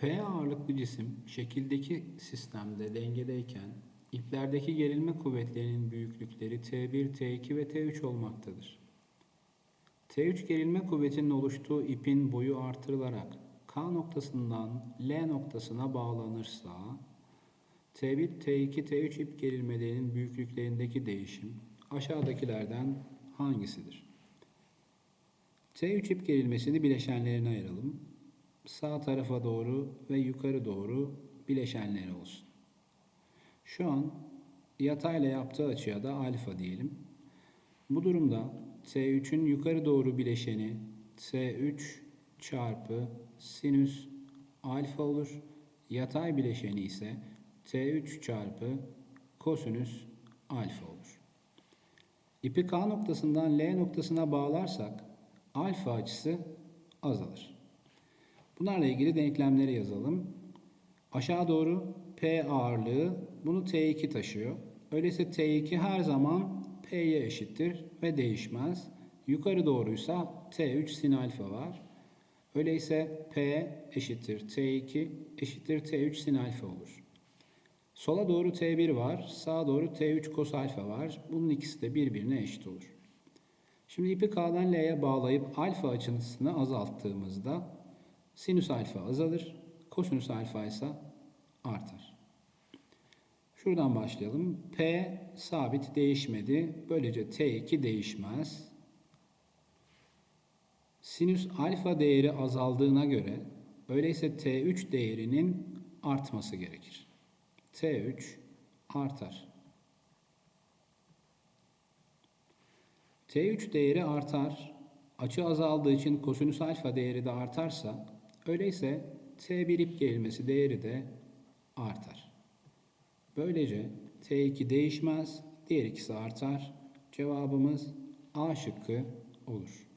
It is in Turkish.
P ağırlıklı cisim şekildeki sistemde dengedeyken iplerdeki gerilme kuvvetlerinin büyüklükleri T1, T2 ve T3 olmaktadır. T3 gerilme kuvvetinin oluştuğu ipin boyu artırılarak K noktasından L noktasına bağlanırsa T1, T2, T3 ip gerilmelerinin büyüklüklerindeki değişim aşağıdakilerden hangisidir? T3 ip gerilmesini bileşenlerine ayıralım. Sağ tarafa doğru ve yukarı doğru bileşenleri olsun. Şu an yatayla yaptığı açıya da alfa diyelim. Bu durumda T3'ün yukarı doğru bileşeni T3 çarpı sinüs alfa olur. Yatay bileşeni ise T3 çarpı kosinüs alfa olur. İpi K noktasından L noktasına bağlarsak alfa açısı azalır. Bunlarla ilgili denklemleri yazalım. Aşağı doğru P ağırlığı bunu T2 taşıyor. Öyleyse T2 her zaman P'ye eşittir ve değişmez. Yukarı doğruysa T3 sin alfa var. Öyleyse P eşittir T2 eşittir T3 sin alfa olur. Sola doğru T1 var, sağa doğru T3 kos alfa var. Bunun ikisi de birbirine eşit olur. Şimdi ipi K'dan L'ye bağlayıp alfa açısını azalttığımızda sinüs alfa azalır, kosinüs alfa ise artar. Şuradan başlayalım. P sabit değişmedi. Böylece T2 değişmez. Sinüs alfa değeri azaldığına göre öyleyse T3 değerinin artması gerekir. T3 artar. T3 değeri artar. Açı azaldığı için kosinüs alfa değeri de artarsa öyleyse T1 ip gerilmesi değeri de artar. Böylece T2 değişmez, diğer ikisi artar. Cevabımız A şıkkı olur.